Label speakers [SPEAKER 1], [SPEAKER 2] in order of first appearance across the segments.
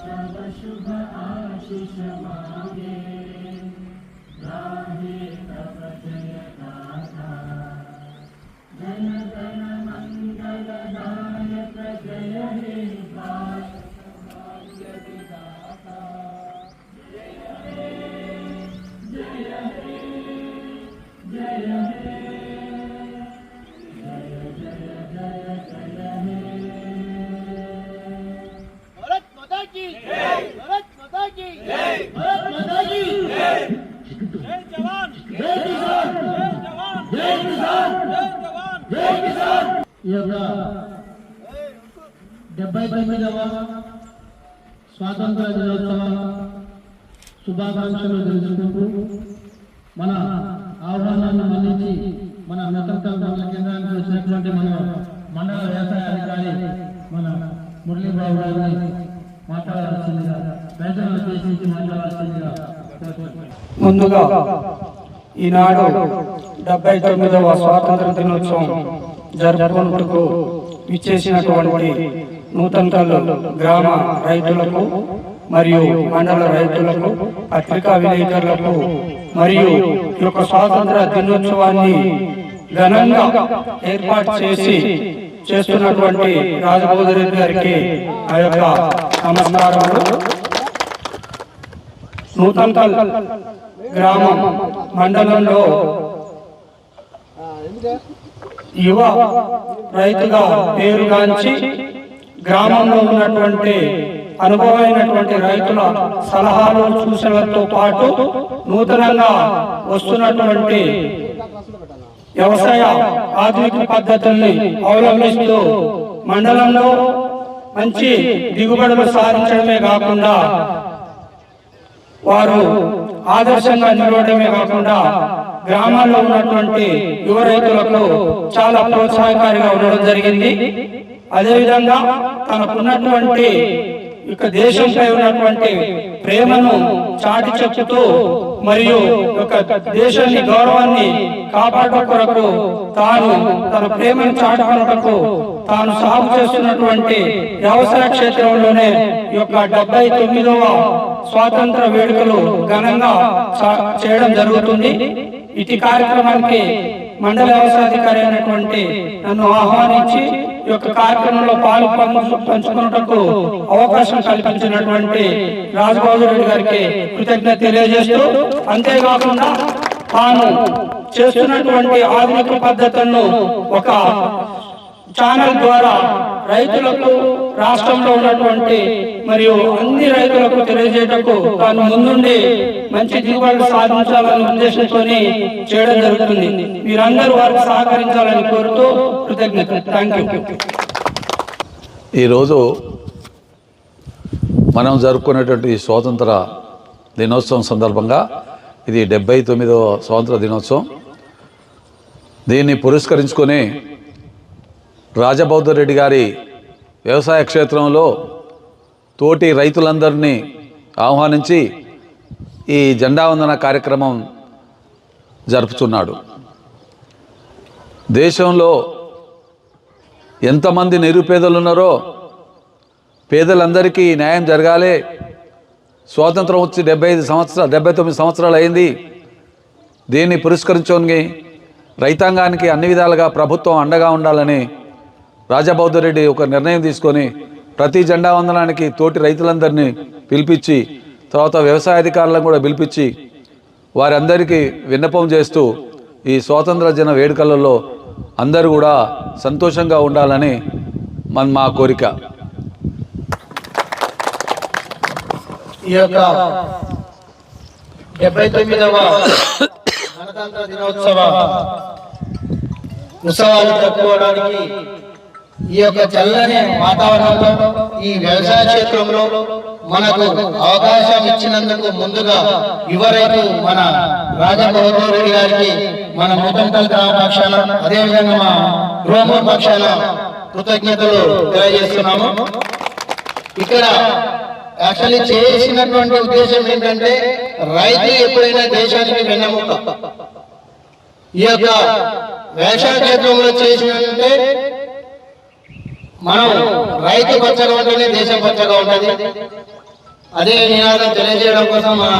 [SPEAKER 1] सब शुभ आशीष मांगे राहे तप जयता
[SPEAKER 2] ఈ యొక్క డెబ్బై తొమ్మిదవ స్వాతంత్ర దినోత్సవ శుభాకాంక్షలు తెలుసుకుంటూ మన ఆహ్వానాన్ని మన్నించి మన మెతంకల్ మండల కేంద్రానికి వచ్చినటువంటి మన మండల వ్యవసాయ అధికారి మన మురళీబాబు గారిని మాట్లాడాల్సిందిగా ప్రజలను ఉద్దేశించి మాట్లాడాల్సిందిగా
[SPEAKER 3] ముందుగా ఈనాడు డెబ్బై తొమ్మిదవ స్వాతంత్ర దినోత్సవం జరుపుకుంటూ ఇచ్చేసినటువంటి నూతనకల్లు గ్రామ రైతులకు మరియు మండల రైతులకు పత్రికా విలేకరులకు మరియు ఈ యొక్క స్వాతంత్ర దినోత్సవాన్ని ఘనంగా ఏర్పాటు చేసి చేస్తున్నటువంటి రాజబోధ రెడ్డి గారికి ఆ యొక్క నమస్కారాలు నూతన గ్రామం మండలంలో యువ రైతుగా పేరుగాంచి గ్రామంలో ఉన్నటువంటి అనుభవమైనటువంటి రైతుల సలహాలు సూచనలతో పాటు నూతనంగా వస్తున్నటువంటి వ్యవసాయ ఆధునిక పద్ధతుల్ని అవలంబిస్తూ మండలంలో మంచి దిగుబడులు సాధించడమే కాకుండా వారు ఆదర్శంగా నిలవడమే కాకుండా గ్రామాల్లో ఉన్నటువంటి యువ రైతులకు చాలా ప్రోత్సాహకారిగా ఉండడం జరిగింది. అదేవిధంగా తనకున్నటువంటి ఇక దేశంపై ఉన్నటువంటి ప్రేమను చాటి చెప్పుతూ మరియు ఒక దేశాన్ని గౌరవాన్ని కాపాడటం కొరకు తాను తన ప్రేమను చాటుకున్నటకు తాను సాగు చేస్తున్నటువంటి వ్యవసాయ క్షేత్రంలోనే ఈ యొక్క డెబ్బై తొమ్మిదవ స్వాతంత్ర వేడుకలు ఘనంగా చేయడం జరుగుతుంది. ఇటు కార్యక్రమానికి మండల వ్యవసాయాధికారి అయినటువంటి నన్ను ఆహ్వానించి ఈ యొక్క కార్యక్రమంలో పాలు పంచు పంచుకున్నటకు అవకాశం కల్పించినటువంటి రాజబాబు రెడ్డి గారికి కృతజ్ఞత తెలియజేస్తూ అంతేకాకుండా తాను చేస్తున్నటువంటి ఆధునిక పద్ధతులను ఒక ఛానల్ ద్వారా రైతులకు రాష్ట్రంలో ఉన్నటువంటి మరియు అన్ని రైతులకు తెలియజేయటకు తాను ముందుండి మంచి దిగుబడులు సాధించాలనే ఉద్దేశంతో చేయడం జరుగుతుంది. మీరందరూ వారికి సహకరించాలని కోరుతూ కృతజ్ఞత. థ్యాంక్ యూ
[SPEAKER 4] ఈరోజు మనం జరుపుకునేటువంటి స్వాతంత్ర దినోత్సవం సందర్భంగా ఇది డెబ్బై తొమ్మిదవ స్వాతంత్ర దినోత్సవం. దీన్ని పురస్కరించుకొని రాజబౌద్ధరెడ్డి గారి వ్యవసాయ క్షేత్రంలో తోటి రైతులందరినీ ఆహ్వానించి ఈ జెండా వందన కార్యక్రమం జరుపుతున్నాడు. దేశంలో ఎంతమంది నిరుపేదలు ఉన్నారో పేదలందరికీ న్యాయం జరగాలి. స్వాతంత్రం వచ్చి డెబ్బై ఐదు సంవత్సరాలు డెబ్బై తొమ్మిది సంవత్సరాలు అయింది. దీన్ని పురస్కరించుకొని రైతాంగానికి అన్ని విధాలుగా ప్రభుత్వం అండగా ఉండాలని రాజబౌద్ధ రెడ్డి ఒక నిర్ణయం తీసుకొని ప్రతి జెండా వందనానికి తోటి రైతులందరినీ పిలిపించి తర్వాత వ్యవసాయ అధికారులను కూడా పిలిపించి వారందరికీ విన్నపం చేస్తూ ఈ స్వాతంత్ర దిన వేడుకలలో అందరూ కూడా సంతోషంగా ఉండాలని మన మా కోరిక.
[SPEAKER 2] ఈ యొక్క డెబ్బై తొమ్మిదవ గణతంత్ర దినోత్సవ ఉత్సవాలు జరుపుకోవడానికి ఈ యొక్క చల్లని వాతావరణంలో ఈ వ్యవసాయ క్షేత్రంలో మనకు అవకాశం ఇచ్చినందుకు ముందుగా యువ మన రాజగోపాల్ రెడ్డి గారికి మన ముతంకల్ గ్రామ పక్షాన అదేవిధంగా మా రోమూర్ పక్షాన కృతజ్ఞతలు తెలియజేస్తున్నాము. ఇక్కడ యాక్చువల్లీ చేసినటువంటి ఉద్దేశం ఏంటంటే రైతు ఎప్పుడైనా దేశానికి వెన్నెముక. ఈ యొక్క వ్యవసాయ క్షేత్రంలో చేసినంటే మనం రైతు పచ్చగా ఉంటేనే దేశం పచ్చగా ఉంటుంది. అదే నినాదం తెలియజేయడం కోసం మన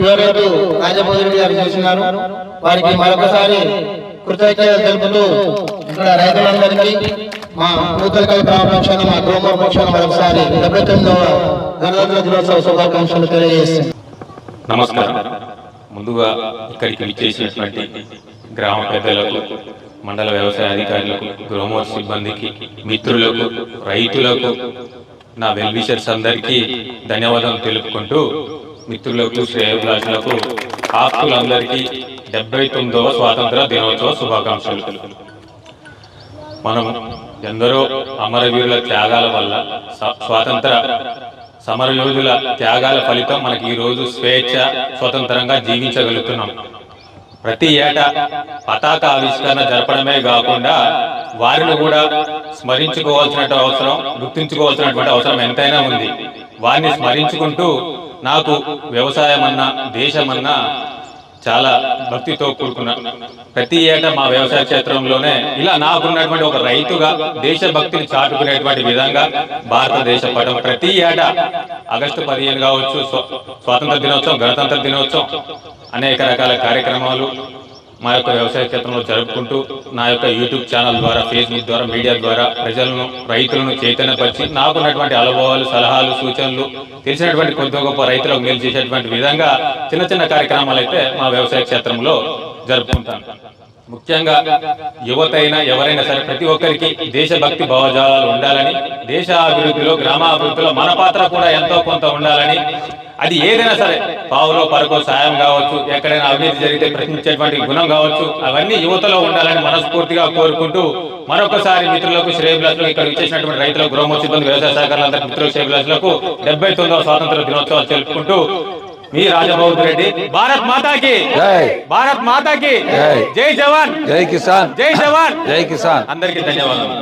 [SPEAKER 2] యువరైతు రాజబోధుడి గారు చేసినారు. వారికి మరొకసారి కృతజ్ఞతలు తెలుపుతూ ఇక్కడ రైతులందరికీ మా నూతన గ్రామ పక్షాన మా గోమూర పక్షాన మరొకసారి డెబ్బై తొమ్మిదవ గణతంత్ర దినోత్సవ శుభాకాంక్షలు తెలియజేస్తున్నాను
[SPEAKER 5] నమస్కారం. ముందుగా ఇక్కడికి విచ్చేసినటువంటి గ్రామ పెద్దలకు మండల వ్యవసాయ అధికారులకు గ్రోమోర్ సిబ్బందికి మిత్రులకు రైతులకు నా వెల్విషర్స్ అందరికీ ధన్యవాదాలు తెలుపుకుంటూ మిత్రులకు శ్రేయభిలాషులకు ఆస్తులందరికీ డెబ్బై తొమ్మిదవ స్వాతంత్ర దినోత్సవ శుభాకాంక్షలు. మనం ఎందరో అమరవీరుల త్యాగాల వల్ల స్వాతంత్ర సమరయోధుల త్యాగాల ఫలితం మనకి ఈ రోజు స్వేచ్ఛ స్వతంత్రంగా జీవించగలుగుతున్నాం. ప్రతి ఏటా పతాక ఆవిష్కరణ జరపడమే కాకుండా వారిని కూడా స్మరించుకోవాల్సిన అవసరం గుర్తించుకోవాల్సినటువంటి అవసరం ఎంతైనా ఉంది. వారిని స్మరించుకుంటూ నాకు వ్యవసాయం అన్నా దేశమన్నా చాలా భక్తితో కూడుకున్న ప్రతి ఏటా మా వ్యవసాయ క్షేత్రంలోనే ఇలా నాకున్నటువంటి ఒక రైతుగా దేశభక్తిని చాటుకునేటువంటి విధంగా భారతదేశ పటం ప్రతి ఏటా ఆగస్టు పదిహేను కావచ్చు స్వ- స్వాతంత్ర దినోత్సవం గణతంత్ర దినోత్సవం అనేక రకాల కార్యక్రమాలు మా యొక్క వ్యవసాయ క్షేత్రంలో జరుపుకుంటూ నా యొక్క యూట్యూబ్ ఛానల్ ద్వారా ఫేస్బుక్ ద్వారా మీడియా ద్వారా ప్రజలను రైతులను చైతన్యపరిచి నాకున్నటువంటి అనుభవాలు సలహాలు సూచనలు తెలిసినటువంటి కొద్ది గొప్ప రైతులకు మేలు చేసేటువంటి విధంగా చిన్న చిన్న కార్యక్రమాలు అయితే మా వ్యవసాయ క్షేత్రంలో జరుపుకుంటాను ముఖ్యంగా యువత అయినా ఎవరైనా సరే ప్రతి ఒక్కరికి దేశభక్తి భావజాలాలు ఉండాలని దేశ అభివృద్ధిలో గ్రామాభివృద్ధిలో మన పాత్ర కూడా ఎంతో కొంత ఉండాలని అది ఏదైనా సరే. పావులో పరకో సాయం కావచ్చు ఎక్కడైనా అవినీతి జరిగితే ప్రశ్నించేటువంటి గుణం కావచ్చు అవన్నీ యువతలో ఉండాలని మనస్ఫూర్తిగా కోరుకుంటూ మరొకసారి మిత్రులకు శ్రేయభిలాషులకు ఇక్కడ ఇచ్చేసినటువంటి రైతులకు గృహ సిబ్బంది వ్యవసాయ సహకారులందరికీ మిత్రులకు శ్రేయభిలాషులకు డెబ్బై తొమ్మిదవ స్వాతంత్ర దినోత్సవాలు జరుపుకుంటూ మీ రాజబాబు రెడ్డి భారత్ మాతాకి. భారత్ మాతాకి!
[SPEAKER 4] జై.
[SPEAKER 5] జై జవాన్!
[SPEAKER 4] జై కిసాన్!
[SPEAKER 5] జై జవాన్!
[SPEAKER 4] జై కిసాన్!
[SPEAKER 5] అందరికీ ధన్యవాదాలు.